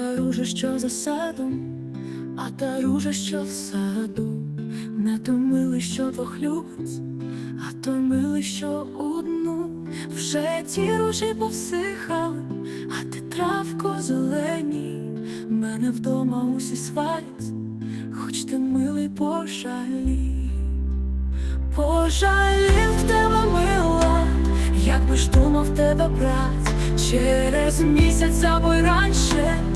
ружа, що за садом, а та ружа, що в саду, не то милий, що двох любить, а то милий, що одну. Вже ті ружі повсихали, а ти травко зелені, мене вдома усі сварять, хоч ти милий пожалій. Пожалів тебе мила, як би ж думав тебе брать, через місяць або й раніше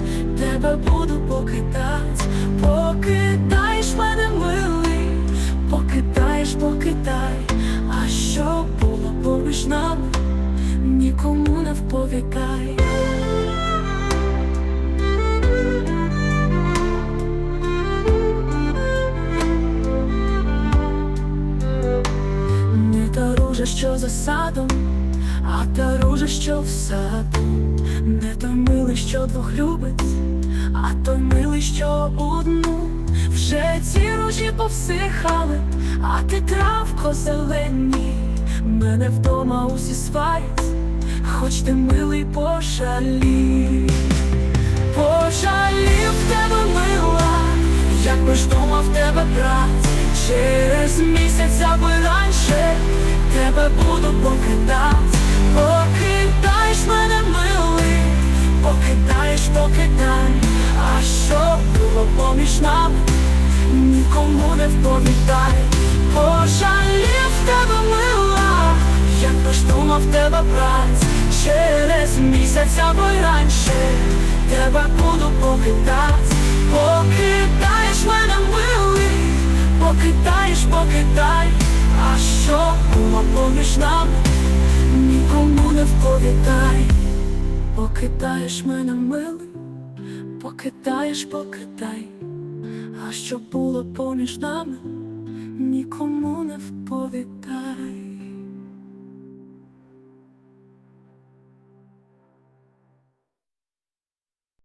тебе буду покидать, покидаєш мене милий, покидаєш, покидай, а що було поміж нами, нікому не вповікай. Що за садом, а та ружа, що в саду, не той милий, що двох любить, а той милий, що одну. Вже ці ружі повсихали, а ти травко зелені, мене вдома усі сварять, хоч ти милий пожалій. Пожалів тебе мила, як би ж думав тебе брать, через місяць або раніше тебе буду покидать, покидаєш, покидай, а що було поміж нами, нікому не вповідай, пожалів тебе мила, як би ж думав тебе брать, через місяць або й раніше тебе буду покидать, покидаєш мене милий, покидаєш, покидай, а що було поміж нами, нікому не вповідай, покидаєш мене милий, покидаєш, покидай, а що було поміж нами, нікому не вповідай.